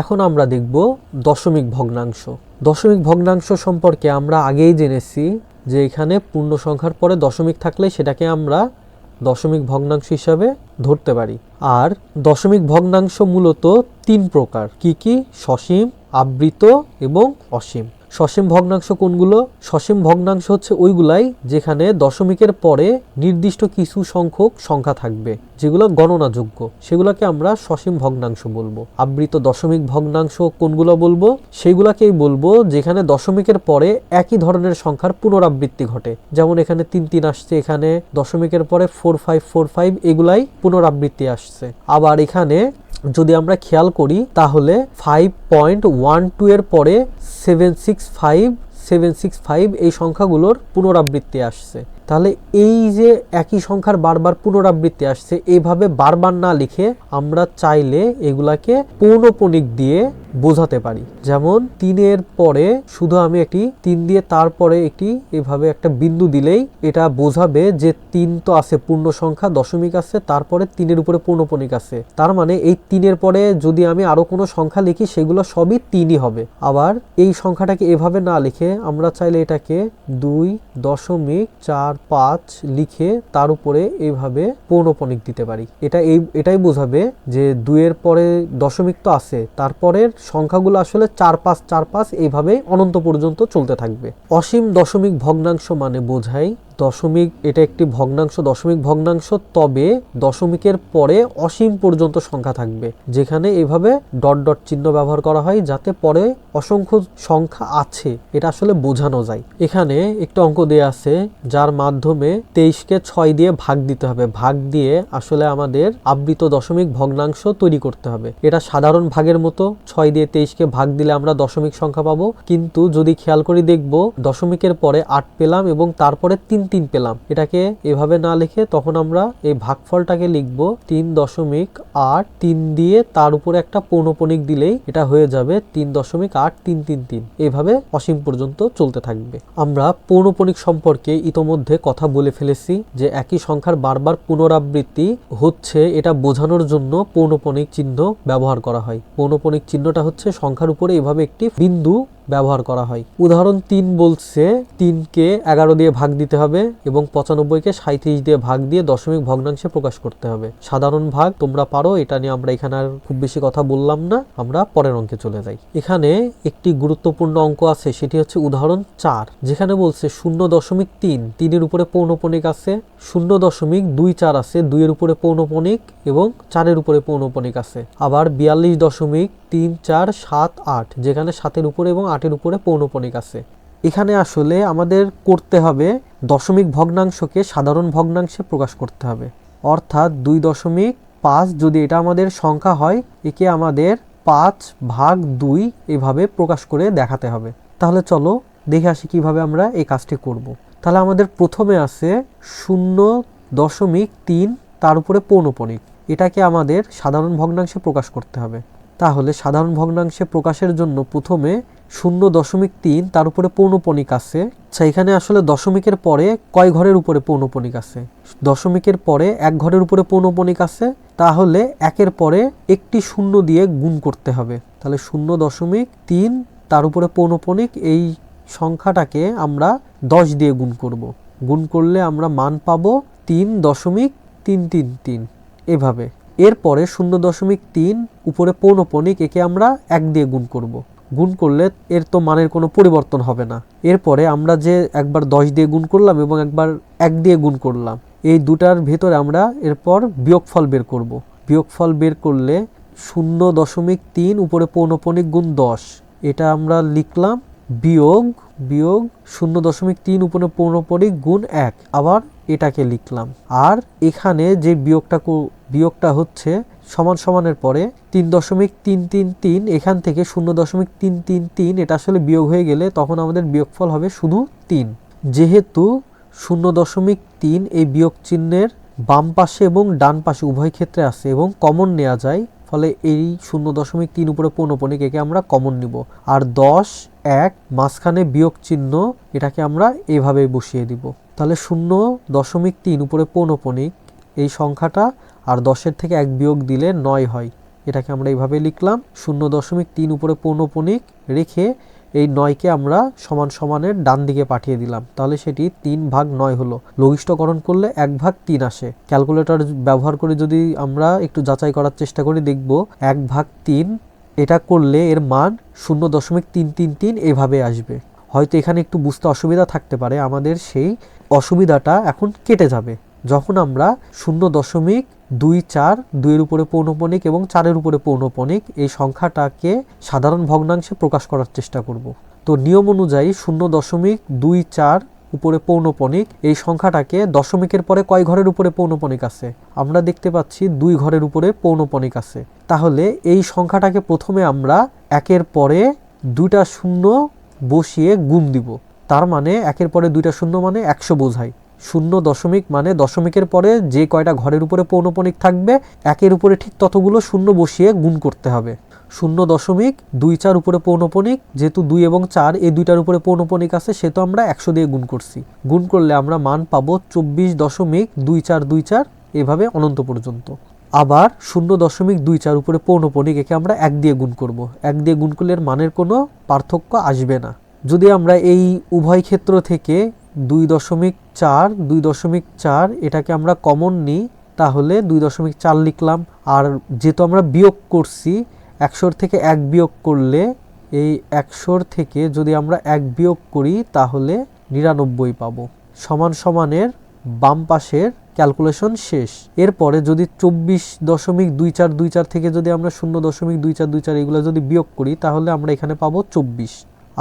এখন আমরা দেখব দশমিক ভগ্নাংশ। দশমিক ভগ্নাংশ সম্পর্কে আমরা আগেই জেনেছি যে এখানে পূর্ণ সংখ্যার পরে দশমিক থাকলে সেটাকে আমরা দশমিক ভগ্নাংশ হিসাবে ধরতে পারি। আর দশমিক ভগ্নাংশ মূলত তিন প্রকার, কি কি? সসীম, আবৃত এবং অসীম। সসীম ভগ্নাংশ কোনগুলো? সসীম ভগ্নাংশ হচ্ছে ওইগুলাই যেখানে দশমিকের পরে নির্দিষ্ট কিছু সংখ্যক সংখ্যা থাকবে, যেগুলো গণনাযোগ্য। সেগুলোকে আমরা সসীম ভগ্নাংশ বলব। আবৃত দশমিক ভগ্নাংশ কোনগুলো বলব? সেগুলাকেই বলব যেখানে দশমিকের পরে একই ধরনের সংখ্যার পুনরাবৃত্তি ঘটে। যেমন এখানে তিন তিন আসছে, এখানে দশমিকের পরে ফোর ফাইভ ফোর ফাইভ এগুলাই পুনরাবৃত্তি আসছে। আবার এখানে যদি আমরা খেয়াল করি, তাহলে ফাইভ পয়েন্ট ওয়ান টু এর পরে seven six five seven six five এই সংখ্যাগুলোর পুনরাবৃত্তি আসছে। তাহলে এই যে একই সংখ্যার বারবার পুনরাবৃত্তি আসছে, এইভাবে বারবার না লিখে আমরা চাইলে এগুলাকে পৌনপণিক দিয়ে বোঝাতে পারি। যেমন তিনের পরে শুধু আমি একটি তিন দিয়ে তারপরে একটি এভাবে একটা বিন্দু দিলেই এটা বোঝাবে যে তিন তো আছে পূর্ণ সংখ্যা, দশমিক আছে, তারপরে তিনের উপরে পৌনপণিক আছে। তার মানে এই তিনের পরে যদি আমি আরও কোনো সংখ্যা লিখি, সেগুলো সবই তিনই হবে। আবার এই সংখ্যাটাকে এভাবে না লিখে আমরা চাইলে এটাকে দুই দশমিক চার পাঁচ লিখে তার উপরে এইভাবে পৌনপণিক দিতে পারি। এটা এই, এটাই বোঝাবে যে দুইয়ের পরে দশমিক তো আছে, তারপরের সংখ্যাগুলো আসলে চার পাঁচ চার পাঁচ এইভাবে অনন্ত পর্যন্ত চলতে থাকবে। অসীম দশমিক ভগ্নাংশ মানে বোঝায় দশমিক, এটা একটি ভগ্নাংশ, দশমিক ভগ্নাংশ, তবে দশমিকের পরে অসীম পর্যন্ত সংখ্যা থাকবে, যেখানে এভাবে ডট ডট চিহ্ন ব্যবহার করা হয়, যাতে পরে অসংখ্য সংখ্যা আছে, এটা আসলে বোঝানো যায়। এখানে একটা অঙ্ক দেয়া আছে, যার মাধ্যমে তেইশকে ছয় দিয়ে ভাগ দিতে হবে, ভাগ দিয়ে আসলে আমাদের আবৃত দশমিক ভগ্নাংশ তৈরি করতে হবে। এটা সাধারণ ভাগের মতো, ছয় দিয়ে তেইশকে ভাগ দিলে আমরা দশমিক সংখ্যা পাবো, কিন্তু যদি খেয়াল করি দেখব, দশমিকের পরে আট পেলাম এবং তারপরে তিন তিন পেলাম। এটাকে এভাবে না লিখে তখন আমরা এই ভাগফলটাকে লিখব তিন দশমিক আট তিন দিয়ে তার উপরে একটা পৌনপণিক দিলেই এটা হয়ে যাবে তিন দশমিক আট তিন তিন তিন। এভাবে অসীম পর্যন্ত চলতে থাকবে। আমরা পৌনপণিক সম্পর্কে ইতোমধ্যে কথা বলে ফেলেছি যে একই সংখ্যার বারবার পুনরাবৃত্তি হচ্ছে এটা বোঝানোর জন্য পৌনপণিক চিহ্ন ব্যবহার করা হয়। পৌনপণিক চিহ্নটা হচ্ছে সংখ্যার উপরে এভাবে একটি বিন্দু ব্যবহার করা হয়। উদাহরণ তিন বলছে, তিনকে এগারো দিয়ে ভাগ দিতে হবে এবং পঁচানব্বইকে সাঁত্রিশ দিয়ে ভাগ দিয়ে দশমিক ভগ্নাংশে প্রকাশ করতে হবে। সাধারণ ভাগ, তোমরা পারো, এটা নিয়ে আমরা এখানে আর খুব বেশি কথা বললাম না, আমরা পরের অঙ্কে চলে যাই। এখানে একটি গুরুত্বপূর্ণ অঙ্ক আছে, সেটি হচ্ছে উদাহরণ চার, যেখানে বলছে শূন্য দশমিক তিন, তিনের উপরে পৌনপণিক আছে শূন্য দশমিক দুই চার আছে, দুইয়ের উপরে পৌনপণিক এবং চারের উপরে পৌনপণিক আছে। আবার বিয়াল্লিশ দশমিক তিন চার সাত আট, যেখানে সাতের উপরে এবং আটের উপরে পৌনপণিক আছে। এখানে আসলে আমাদের করতে হবে দশমিক ভগ্নাংশকে সাধারণ ভগ্নাংশে প্রকাশ করতে হবে। অর্থাৎ দুই দশমিক পাঁচ যদি এটা আমাদের সংখ্যা হয়, একে আমাদের পাঁচ ভাগ দুই এভাবে প্রকাশ করে দেখাতে হবে। তাহলে চলো দেখে আসি কীভাবে আমরা এই কাজটি করব। তাহলে আমাদের প্রথমে আছে শূন্য দশমিক তিন, তার উপরে পৌনপণিক। এটাকে আমাদের সাধারণ ভগ্নাংশে প্রকাশ করতে হবে। তাহলে সাধারণ ভগ্নাংশে প্রকাশের জন্য প্রথমে শূন্য দশমিক তিন, তার উপরে পৌনপণিক আছে। আচ্ছা এখানে আসলে দশমিকের পরে কয় ঘরের উপরে পৌনপণিক আছে? দশমিকের পরে এক ঘরের উপরে পৌনপণিক আছে। তাহলে একের পরে একটি শূন্য দিয়ে গুণ করতে হবে। তাহলে শূন্য দশমিক তিন, তার উপরে পৌনপণিক, এই সংখ্যাটাকে আমরা দশ দিয়ে গুণ করব গুণ করলে আমরা মান পাবো তিন দশমিক তিন তিন তিন এভাবে এরপরে শূন্য দশমিক তিন উপরে পৌনপণিক একে আমরা এক দিয়ে গুণ করব। গুণ করলে এর তো মানের কোনো পরিবর্তন হবে না এরপরে আমরা যে একবার দশ দিয়ে গুণ করলাম এবং একবার এক দিয়ে গুণ করলাম, এই দুটার ভেতরে আমরা এরপর বিয়োগফল বের করব। বিয়োগফল বের করলে শূন্য দশমিক তিন উপরে পৌনপণিক গুণ দশ, এটা আমরা লিখলাম বিয়োগ বিয়োগ শূন্য দশমিক তিন উপরে পৌনপণিক গুণ এক। আবার এটাকে লিখলাম। আর এখানে যে বিয়োগটা বিয়োগটা হচ্ছে সমান সমানের পরে তিন দশমিক তিন তিন তিন, এখান থেকে শূন্য দশমিক তিন তিন তিন, এটা আসলে বিয়োগ হয়ে গেলে তখন আমাদের বিয়োগফল হবে শুধু তিন। যেহেতু শূন্য দশমিক তিন এই বিয়োগ চিহ্নের বাম পাশে এবং ডান পাশে উভয় ক্ষেত্রে আছে এবং কমন নেওয়া যায়, ফলে এই শূন্য দশমিক তিন উপরে পৌনপণিক একে আমরা কমন নিব। আর দশ এক, মাঝখানে বিয়োগ চিহ্ন, এটাকে আমরা এইভাবে বসিয়ে দিব। তাহলে শূন্য দশমিক তিন, উপরে পৌনপণিক এই সংখ্যাটা আর দশের থেকে এক বিয়োগ দিলে নয় হয়। এটাকে আমরা এইভাবে লিখলাম। শূন্য দশমিক তিন, উপরে পৌনপণিক রেখে এই নয়কে আমরা সমান সমানের ডান দিকে পাঠিয়ে দিলাম। তাহলে সেটি তিন ভাগ নয় হলো। লঘিষ্ঠকরণ করলে এক ভাগ তিন আসে। ক্যালকুলেটর ব্যবহার করে যদি আমরা একটু যাচাই করার চেষ্টা করি দেখব, এক ভাগ তিন এটা করলে এর মান শূন্য দশমিক তিন তিন তিন এভাবে আসবে। হয়তো এখানে একটু বুঝতে অসুবিধা থাকতে পারে, আমাদের সেই অসুবিধাটা এখন কেটে যাবে। যখন আমরা শূন্য দশমিক দুই চার, দুইয়ের উপরে পৌনপণিক এবং চারের উপরে পৌনপণিক এই সংখ্যাটাকে সাধারণ ভগ্নাংশে প্রকাশ করার চেষ্টা করব। তো নিয়ম অনুযায়ী শূন্য দশমিক দুই চার উপরে পৌনপণিক এই সংখ্যাটাকে দশমিকের পরে কয় ঘরের উপরে পৌনপণিক আছে? আমরা দেখতে পাচ্ছি দুই ঘরের উপরে পৌনপণিক আছে। তাহলে এই সংখ্যাটাকে প্রথমে আমরা একের পরে দুইটা শূন্য বসিয়ে গুণ দিব। তার মানে একের পরে দুইটা শূন্য মানে একশো বোঝায়। শূন্য দশমিক মানে দশমিকের পরে যে কয়টা ঘরের উপরে পৌনপণিক থাকবে, একের উপরে ঠিক ততগুলো শূন্য বসিয়ে গুণ করতে হবে। শূন্য দশমিক দুই চার উপরে পৌনপণিক যেহেতু দুই এবং চার, এই দুইটার উপরে পৌনপণিক আছে, সেহেতু আমরা একশো দিয়ে গুণ করছি। গুণ করলে আমরা মান পাবো চব্বিশ দশমিক দুই চার দুই চার, এভাবে অনন্ত পর্যন্ত। আবার শূন্য দশমিক দুই চার উপরে পৌনপণিক একে আমরা এক দিয়ে গুণ করব। এক দিয়ে গুণ করলে মানের কোনো পার্থক্য আসবে না। যদি আমরা এই উভয় ক্ষেত্র থেকে দুই দশমিক চার, দুই দশমিক চার এটাকে আমরা কমন নিই, তাহলে দুই দশমিক চার লিখলাম। আর যেহেতু আমরা বিয়োগ করছি একশোর থেকে এক বিয়োগ করলে এই একশোর থেকে যদি আমরা এক বিয়োগ করি, তাহলে নিরানব্বই পাবো। সমান সমানের বাম পাশের ক্যালকুলেশন শেষ। এরপরে যদি চব্বিশ দশমিক দুই চার দুই চার থেকে যদি আমরা শূন্য দশমিক দুই চার দুই চার এগুলো যদি বিয়োগ করি, তাহলে আমরা এখানে পাবো চব্বিশ।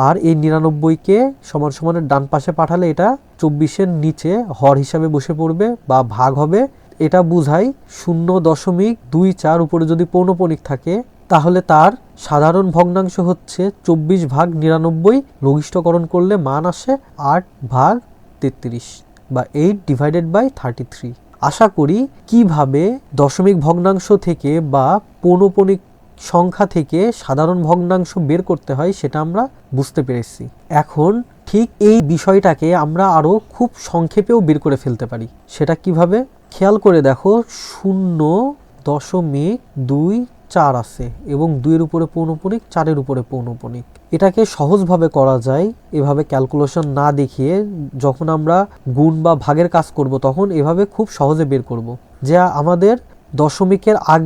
আর এই নিরানব্বইকে সমান সমানের ডান পাশে পাঠালে এটা চব্বিশের নিচে হর হিসাবে বসে পড়বে বা ভাগ হবে। এটা বুঝাই শূন্য দশমিক দুই চার উপরে যদি পৌনপণিক থাকে তাহলে তার সাধারণ ভগ্নাংশ হচ্ছে চব্বিশ ভাগ নিরানব্বই, লঘিষ্ঠকরণ করলে মান আসে আট ভাগ তেত্রিশ বা eight divided by thirty three আশা করি কীভাবে দশমিক ভগ্নাংশ থেকে বা পৌনপণিক সংখ্যা থেকে সাধারণ ভগ্নাংশ বের করতে হয় সেটা আমরা বুঝতে পেরেছি। এখন ঠিক এই বিষয়টাকে আমরা আরও খুব সংক্ষেপেও বের করে ফেলতে পারি। সেটা কীভাবে? খেয়াল করে দেখো, শূন্য দশমিক দুই চার আছে এবং দুইয়ের উপরে পৌনপণিক চারের উপরে পৌনপণিক এটাকে সহজভাবে করা যায়, এভাবে ক্যালকুলেশন না দেখিয়ে যখন আমরা গুণ বা ভাগের কাজ করব তখন এভাবে খুব সহজে বের করব। যে আমাদের দশমিকের আগ,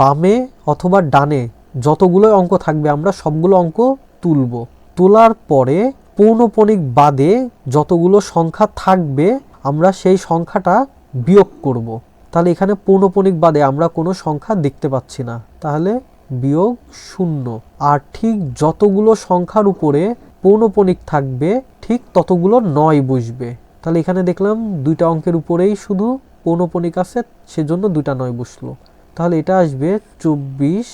বামে অথবা ডানে যতগুলো অঙ্ক থাকবে আমরা সবগুলো অঙ্ক তুলব। তোলার পরে পৌনপণিক বাদে যতগুলো সংখ্যা থাকবে আমরা সেই সংখ্যাটা বিয়োগ করব। তাহলে এখানে পৌনপণিক বাদে আমরা কোনো সংখ্যা দেখতে পাচ্ছি না। তাহলে বিয়োগ শূন্য। আর ঠিক যতগুলো সংখ্যার উপরে পৌনপণিক থাকবে, ঠিক ততগুলো নয় বসবে। তাহলে এখানে দেখলাম দুইটা অঙ্কের উপরেই শুধু পৌনপণিক আছে, সেজন্য দুইটা নয় বসল। তাহলে এটা আসবে চব্বিশ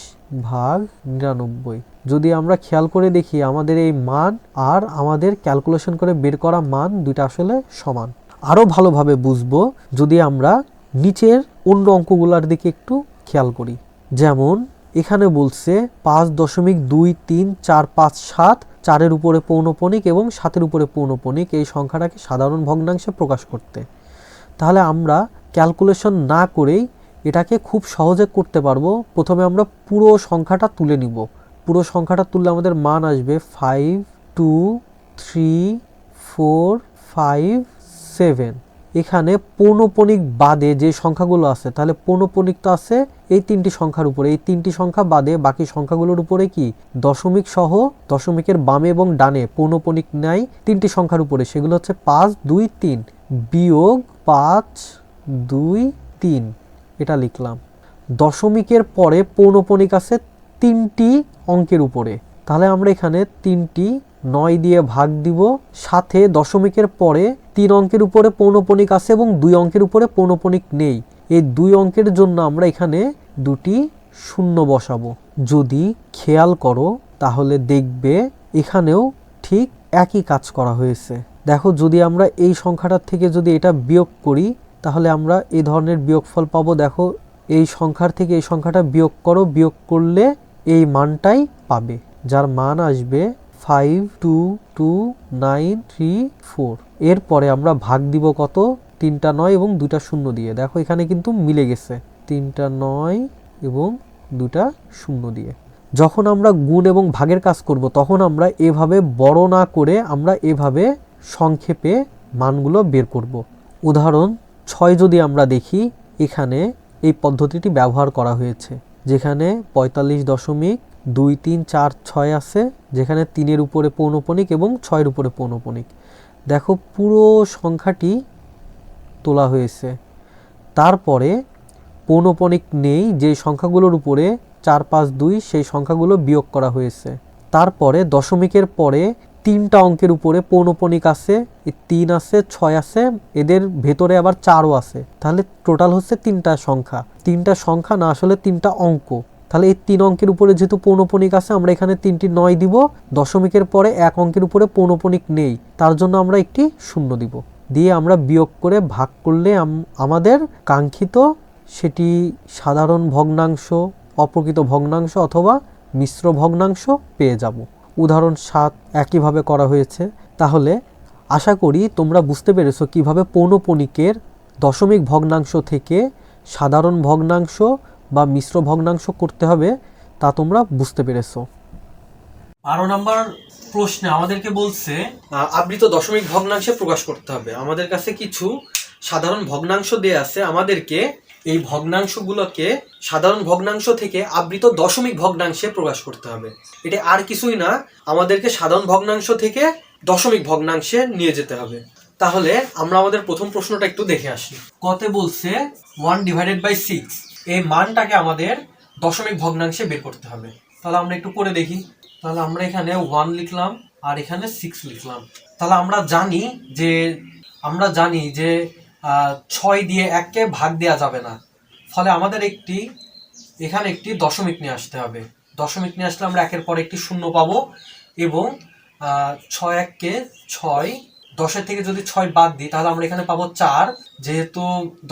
ভাগ নিরানব্বই। যদি আমরা খেয়াল করে দেখি আমাদের এই মান আর আমাদের ক্যালকুলেশন করে বের করা মান দুইটা আসলে সমান। আরও ভালোভাবে বুঝব যদি আমরা নিচের অন্য অঙ্কগুলোর দিকে একটু খেয়াল করি। যেমন, এখানে বলছে পাঁচ দশমিক দুই তিন চার পাঁচ সাত চারের উপরে পৌনপণিক এবং সাতের উপরে পৌনপণিক এই সংখ্যাটাকে সাধারণ ভগ্নাংশে প্রকাশ করতে। তাহলে আমরা ক্যালকুলেশন না করেই এটাকে খুব সহজে করতে পারব। প্রথমে আমরা পুরো সংখ্যাটা তুলে নিব। পুরো সংখ্যাটা তুললে আমাদের মান আসবে five two three four five seven এখানে পৌনপণিক বাদে যে সংখ্যাগুলো আছে, তাহলে পৌনপণিক তো আছে এই তিনটি সংখ্যার উপরে। এই তিনটি সংখ্যা বাদে বাকি সংখ্যাগুলোর উপরে কি? দশমিক সহ দশমিকের বামে এবং ডানে পৌনপণিক নাই, তিনটি সংখ্যার উপরে। সেগুলো হচ্ছে পাঁচ, দুই, তিন। বিয়োগ পাঁচ, দুই, তিন। এটা লিখলাম। দশমিকের পরে পৌনপণিক আছে তিনটি অঙ্কের উপরে। তাহলে আমরা এখানে তিনটি নয় দিয়ে ভাগ দিব, সাথে দশমিকের পরে তিন অঙ্কের উপরে পৌনপণিক আছে এবং দুই অঙ্কের উপরে পৌনপণিক নেই। এই দুই অঙ্কের জন্য আমরা এখানে দুটি শূন্য বসাবো। যদি খেয়াল করো, তাহলে দেখবে এখানেও ঠিক একই কাজ করা হয়েছে। দেখো, যদি আমরা এই সংখ্যাটার থেকে যদি এটা বিয়োগ করি, তাহলে আমরা এই ধরনের বিয়োগফল পাবো। দেখো, এই সংখ্যার থেকে এই সংখ্যাটা বিয়োগ করো, বিয়োগ করলে এই মানটাই পাবে। যার মান আসবে five two two nine three four এরপরে আমরা ভাগ দিব কত? তিনটা নয় এবং দুইটা শূন্য দিয়ে। দেখো এখানে কিন্তু মিলে গেছে। তিনটা নয় এবং দুটা শূন্য দিয়ে। যখন আমরা গুণ এবং ভাগের কাজ করব, তখন আমরা এভাবে বড় না করে আমরা এভাবে সংক্ষেপে মানগুলো বের করব। উদাহরণ, ছয় যদি আমরা দেখি, এখানে এই পদ্ধতিটি ব্যবহার করা হয়েছে। যেখানে পঁয়তাল্লিশ দশমিক দুই তিন চার ছয় আছে, যেখানে তিনের উপরে পৌনপণিক এবং ছয়ের উপরে পৌনপণিক দেখো, পুরো সংখ্যাটি তোলা হয়েছে। তারপরে পৌনপণিক নেই, যে সংখ্যাগুলোর উপরে চার, পাঁচ, দুই, সেই সংখ্যাগুলো বিয়োগ করা হয়েছে। তারপরে দশমিকের পরে তিনটা অঙ্কের উপরে পৌনপণিক আছে তিন আছে, ছয় আছে, এদের ভেতরে আবার চারও আছে। তাহলে টোটাল হচ্ছে তিনটা সংখ্যা। তিনটা সংখ্যা না আসলে তিনটা অঙ্ক। তাহলে এই তিন অঙ্কের উপরে যেহেতু পৌনপণিক আছে, আমরা এখানে তিনটি নয় দিব। দশমিকের পরে এক অঙ্কের উপরে পৌনপণিক নেই, তার জন্য আমরা একটি শূন্য দিব। দিয়ে আমরা বিয়োগ করে ভাগ করলে আমাদের কাঙ্ক্ষিত সেটি সাধারণ ভগ্নাংশ, অপ্রকৃত ভগ্নাংশ অথবা মিশ্র ভগ্নাংশ পেয়ে যাব। উদাহরণ সাত একইভাবে করা হয়েছে। তাহলে আশা করি তোমরা বুঝতে পেরেছ কীভাবে পৌনপণিকের দশমিক ভগ্নাংশ থেকে সাধারণ ভগ্নাংশ বা মিশ্র ভগ্নাংশ করতে হবে তা তোমরা বুঝতে পেরেছ। বারো নম্বর প্রশ্নে আমাদেরকে বলছে আবৃত দশমিক ভগ্নাংশে প্রকাশ করতে হবে। আমাদের কাছে কিছু সাধারণ ভগ্নাংশ দেয়া আছে। আমাদেরকে এই ভগ্নাংশগুলোকে সাধারণ ভগ্নাংশ থেকে আবৃত দশমিক ভগ্নাংশে প্রকাশ করতে হবে। এটা আর কিছুই না আমাদেরকে সাধারণ ভগ্নাংশ থেকে দশমিক ভগ্নাংশে নিয়ে যেতে হবে। তাহলে আমরা আমাদের প্রথম প্রশ্নটা একটু দেখে আসি। কতে বলছে ওয়ান ডিভাইডেড বাই সিক্স এই মানটাকে আমাদের দশমিক ভগ্নাংশে বের করতে হবে। তাহলে আমরা একটু করে দেখি। তাহলে আমরা এখানে ওয়ান লিখলাম আর এখানে সিক্স লিখলাম। তাহলে আমরা জানি যে, আমরা জানি যে ছয় দিয়ে এককে ভাগ দেওয়া যাবে না। ফলে আমাদের একটি, এখানে একটি দশমিক নিয়ে আসতে হবে। দশমিক নিয়ে আসলে আমরা একের পর একটি শূন্য পাবো এবং ছয় এককে ছয় দশের থেকে যদি ছয় বাদ দিই, তাহলে আমরা এখানে পাবো চার। যেহেতু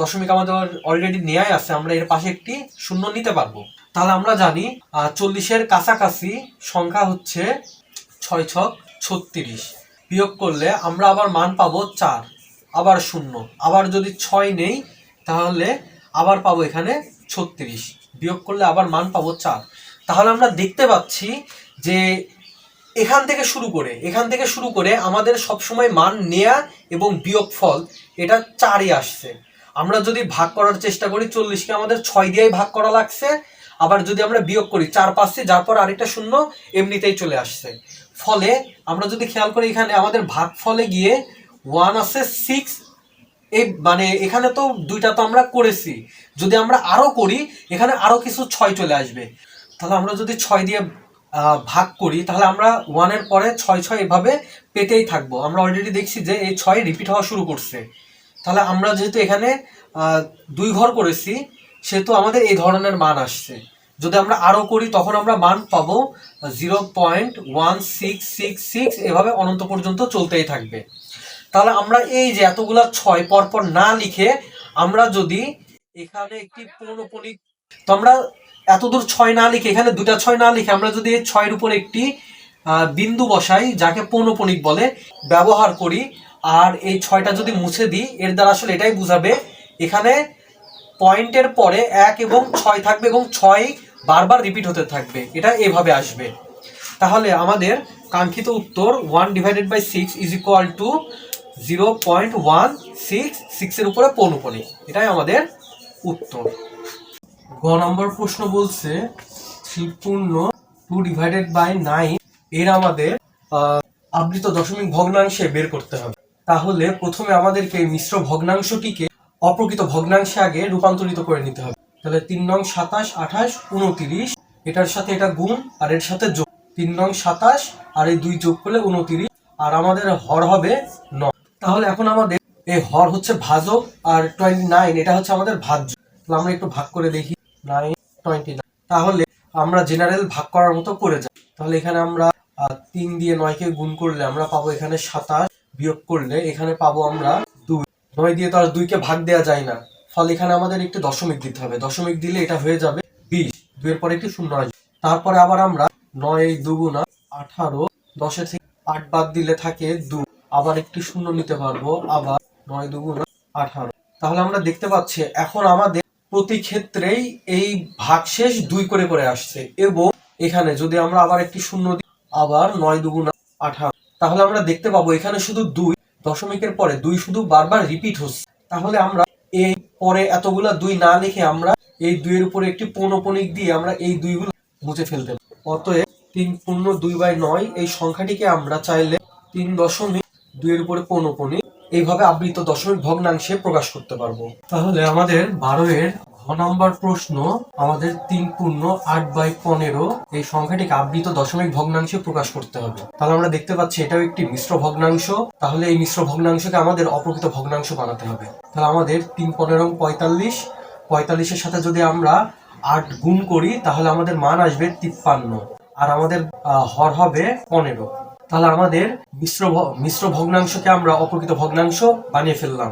দশমিক আমাদের অলরেডি নেয়াই আছে, আমরা এর পাশে একটি শূন্য নিতে পারব। তাহলে আমরা জানি চল্লিশের কাছাকাছি সংখ্যা হচ্ছে ছয় ছক ছত্রিশ। বিয়োগ করলে আমরা আবার মান পাবো চার, আবার শূন্য। আবার যদি ছয় নেই, তাহলে আবার পাবো এখানে ছত্রিশ। বিয়োগ করলে আবার মান পাবো চার। তাহলে আমরা দেখতে পাচ্ছি যে এখান থেকে শুরু করে, এখান থেকে শুরু করে আমাদের সবসময় মান নেয়া এবং বিয়োগ ফল এটা চারই আসছে। আমরা যদি ভাগ করার চেষ্টা করি, চল্লিশকে আমাদের ছয় দিয়েই ভাগ করা লাগছে। আবার যদি আমরা বিয়োগ করি, চার পাচ্ছি যার পর আরেকটা শূন্য, এমনিতেই চলে আসছে। ফলে আমরা যদি খেয়াল করি এখানে আমাদের ভাগ ফলে গিয়ে ওয়ান আছে সিক্স এই মানে এখানে তো দুইটা তো আমরা করেছি। যদি আমরা আরও করি, এখানে আরও কিছু ছয় চলে আসবে। তাহলে আমরা যদি ছয় দিয়ে ভাগ করি, তাহলে আমরা ওয়ানের পরে ছয় ছয় এভাবে পেতেই থাকব। আমরা অলরেডি দেখছি যে এই ছয় রিপিট হওয়া শুরু করছে। তাহলে আমরা যেহেতু এখানে দুই ঘর করেছি, সেহেতু আমাদের এই ধরনের মান আসছে। যদি আমরা আরও করি, তখন আমরা মান পাবো zero point one six six six এভাবে অনন্ত পর্যন্ত চলতেই থাকবে। তাহলে আমরা এই যে এতগুলা ছয় পরপর না লিখে আমরা যদি এখানে একটি পৌনপণিক তো আমরা এতদূর ছয় না লিখে, এখানে দুটা ছয় না লিখে আমরা যদি এই ছয়ের উপর একটি বিন্দু বসাই, যাকে পৌনপণিক বলে, ব্যবহার করি, আর এই ছয়টা যদি মুছে দিই, এর দ্বারা আসলে এটাই বুঝাবে, এখানে পয়েন্টের পরে এক এবং ছয় থাকবে এবং ছয় বারবার রিপিট হতে থাকবে, এটা এভাবে আসবে। তাহলে আমাদের কাঙ্ক্ষিত উত্তর one divided by six is equal to zero point one six সিক্সের উপরে পৌনপণিক এটাই আমাদের উত্তর। নম্বর প্রশ্ন বলছে three two divided by nine এর আমাদের আবৃত দশমিক ভগ্নাংশে বের করতে হবে। তাহলে প্রথমে আমাদেরকে মিশ্র ভগ্নাংশটিকে অপ্রকৃত ভগ্নাংশে আগে রূপান্তরিত করে নিতে হবে। তাহলে তিন নং সাতাশ, আঠাশ, উনতিরিশ, এটার সাথে এটা গুণ, আর এর সাথে যোগ। তিন নং সাতাশ, আর এই দুই যোগ করলে উনতিরিশ, আর আমাদের হর হবে নয় তাহলে এখন আমাদের, এই হর হচ্ছে ভাজক, আর টোয়েন্টি নাইন এটা হচ্ছে আমাদের ভাজ্য। তাহলে আমরা একটু ভাগ করে দেখি। তাহলে আমরা জেনারেল ভাগ করার মতো করে যাই। তাহলে এখানে আমরা তিন দিয়ে নয়কে গুণ করলে আমরা পাবো এখানে সাতাশ বিয়োগ করলে এখানে পাবো আমরা দুই। নয় দিয়ে তো আর দুইকে ভাগ দেওয়া যায় না। ফলে এখানে আমাদের একটু দশমিক দিতে হবে। দশমিক দিলে এটা হয়ে যাবে বিশ। দুইয়ের পরে একটি শূন্য আসবে। তারপরে আবার আমরা নয় দুগুণা আঠারো দশের থেকে আট বাদ দিলে থাকে দু। আবার একটি শূন্য নিতে পারব, আবার নয় দুগুণা আঠারো। তাহলে আমরা দেখতে পাচ্ছি এখন আমাদের প্রতি ক্ষেত্রেই এই ভাগশেষ দুই করে করে আসছে। এবং এখানে যদি আমরা আবার একটি শূন্য দিই, আবার নয় দুগুণ আঠারো, তাহলে আমরা দেখতে পাবো এখানে শুধু দুই দশমিকের পরে দুই শুধু বারবার রিপিট হচ্ছে। তাহলে আমরা এই পরে এতগুলা দুই না লিখে আমরা এই দুইয়ের উপরে একটি পৌনপণিক দিয়ে আমরা এই দুইগুলো মুছে ফেলতে অতএব তিন পূর্ণ দুই বাই নয় এই সংখ্যাটিকে আমরা চাইলে তিন দশমিক দুইয়ের উপরে পৌনপণিক এইভাবে আবৃত দশমিক ভগ্নাংশে প্রকাশ করতে পারব। তাহলে আমাদের বারো এর ঘ নম্বর প্রশ্ন, আমাদের তিন পূর্ণ আট বাই পনেরো, এই সংখ্যাটিকে আবৃত দশমিক ভগ্নাংশে প্রকাশ করতে হবে। তাহলে আমরা দেখতে পাচ্ছি এটাও একটি মিশ্র ভগ্নাংশ। তাহলে এই মিশ্র ভগ্নাংশকে আমাদের অপ্রকৃত ভগ্নাংশ বানাতে হবে। তাহলে আমাদের তিন পনেরো পঁয়তাল্লিশ, পঁয়তাল্লিশের সাথে যদি আমরা আট গুণ করি, তাহলে আমাদের মান আসবে তিপ্পান্ন। আর আমাদের হর হবে পনেরো। তাহলে আমাদের মিশ্র মিশ্র ভগ্নাংশকে আমরা অপ্রকৃত ভগ্নাংশ বানিয়ে ফেললাম।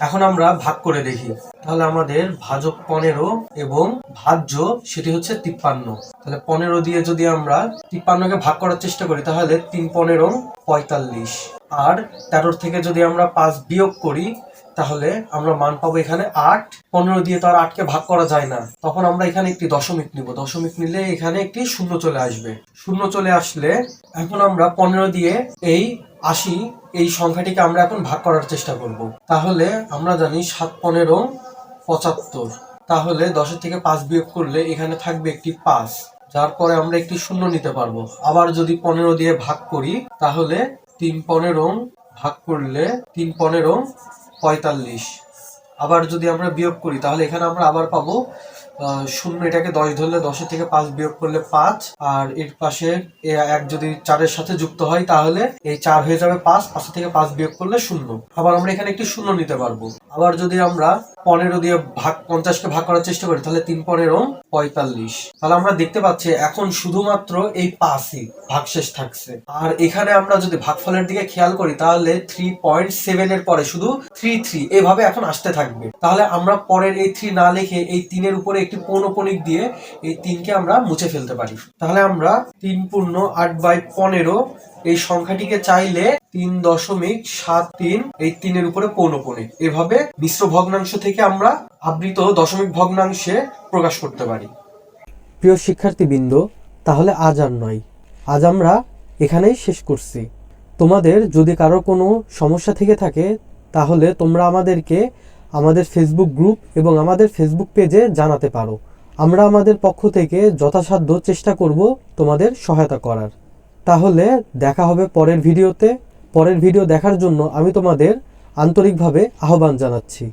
এখন আমরা ভাগ করে দেখি। তাহলে আমাদের ভাজক পনেরো এবং ভাজ্য সেটি হচ্ছে তিপ্পান্ন। তাহলে পনেরো দিয়ে যদি আমরা তিপ্পান্নকে ভাগ করার চেষ্টা করি, তাহলে তিন পনেরো পঁয়তাল্লিশ। আর তেরোর থেকে যদি আমরা পাঁচ বিয়োগ করি তাহলে আমরা মান পাবো এখানে আট। পনেরো দিয়ে তো আর আটকে ভাগ করা যায় না। তখন আমরা এখানে একটি দশমিক নিব। দশমিক নিলে এখানে একটি শূন্য চলে আসবে। শূন্য চলে আসলে এখন আমরা পনেরো দিয়ে এই আশি, এই সংখ্যাটিকে আমরা এখন ভাগ করার চেষ্টা করব। তাহলে আমরা জানি সাত পনেরো পঁচাত্তর। তাহলে দশের থেকে পাঁচ বিয়োগ করলে এখানে থাকবে একটি পাঁচ। যার পরে আমরা একটি শূন্য নিতে পারব। আবার যদি পনেরো দিয়ে ভাগ করি, তাহলে তিন পনেরো ভাগ করলে তিন পনেরো পঁয়তাল্লিশ। আবার যদি আমরা বিয়োগ করি, তাহলে এখানে আমরা আবার পাবো শূন্য এটাকে দশ ধরলে দশের থেকে পাঁচ বিয়োগ করলে পাঁচ, আর এর পাশে এক যদি চারের সাথে যুক্ত হয়, তাহলে এই চার হয়ে যাবে পাঁচ পাঁচ থেকে পাঁচ বিয়োগ করলে শূন্য। আবার আমরা এখানে একটি শূন্য নিতে পারব। আবার যদি আমরা পনেরো দিয়ে ভাগ, পঞ্চাশকে ভাগ করার চেষ্টা করি, তাহলে তিন পনেরো, পঁয়তাল্লিশ। তাহলে আমরা দেখতে পাচ্ছি এখন শুধুমাত্র এই পাঁচই ভাগশেষ থাকছে। আর এখানে আমরা যদি ভাগফলের দিকে খেয়াল করি, তাহলে থ্রি পয়েন্ট সেভেন এর পরে শুধু থ্রি থ্রি এভাবে এখন আসতে থাকবে। তাহলে আমরা পরের এই থ্রি না লিখে এই তিনের উপরে একটি পৌনপণিক দিয়ে এই তিনকে আমরা মুছে ফেলতে পারি। তাহলে আমরা তিন পূর্ণ আট বাই পনেরো এই সংখ্যাটিকে চাইলে তিন দশমিক সাত তিন এই তিনের উপরে পৌনপণিক এভাবে মিশ্র ভগ্নাংশ থেকে আমরা আবৃত দশমিক ভগ্নাংশে প্রকাশ করতে পারি। প্রিয় শিক্ষার্থীবৃন্দ, তাহলে আজ আর নয়। আজ আমরা এখানেই শেষ করছি। তোমাদের যদি কারও কোনো সমস্যা থেকে থাকে, তাহলে তোমরা আমাদেরকে আমাদের ফেসবুক গ্রুপ এবং আমাদের ফেসবুক পেজে জানাতে পারো। আমরা আমাদের পক্ষ থেকে যথাসাধ্য চেষ্টা করব তোমাদের সহায়তা করার। তাহলে দেখা হবে পরের ভিডিওতে। পরের ভিডিও দেখার জন্য আমি তোমাদের আন্তরিকভাবে আহ্বান জানাচ্ছি।